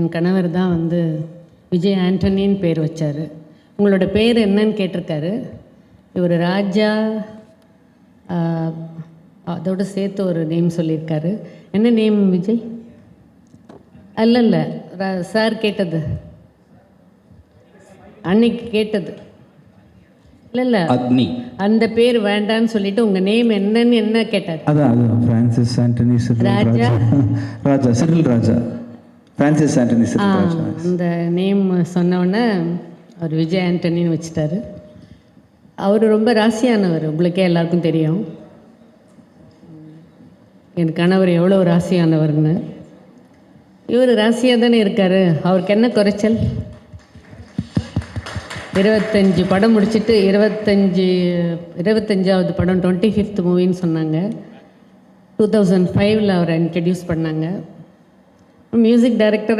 என் கணவர் தான் வந்து விஜய் ஆண்டனின்னு பேர் வச்சார். உங்களோட பேர் என்னன்னு கேட்டிருக்காரு. இவர் ராஜா அதோட சேர்த்து ஒரு நேம் சொல்லியிருக்காரு. என்ன நேம் விஜய்? அல்ல இல்லை சார் கேட்டது. அன்னைக்கு கேட்டது. இல்லை இல்லை அக்னி. அந்த பேர் வேண்டான்னு சொல்லிட்டு உங்கள் நேம் என்னன்னு என்ன கேட்டார்? அதான் அதான் Francis Antony Cyril Raja? Raja. Raja Cyril Raja. Francis Antony அந்த நேம் சொன்னோடனே அவர் விஜய் ஆண்டனின்னு வச்சுட்டாரு. அவர் ரொம்ப ராசியானவர் உங்களுக்கே எல்லாருக்கும் தெரியும். என் கணவர் எவ்வளோ ராசியானவர்னு. இவர் ராசியாக தானே இருக்காரு. அவருக்கு என்ன குறைச்சல்? இருபத்தஞ்சி படம் முடிச்சிட்டு இருபத்தஞ்சி இருபத்தஞ்சாவது படம் டுவெண்ட்டி ஃபிஃப்த் மூவின்னு சொன்னாங்க. டூ தௌசண்ட் ஃபைவ்ல அவரை இன்ட்ரடியூஸ் பண்ணாங்க. Music director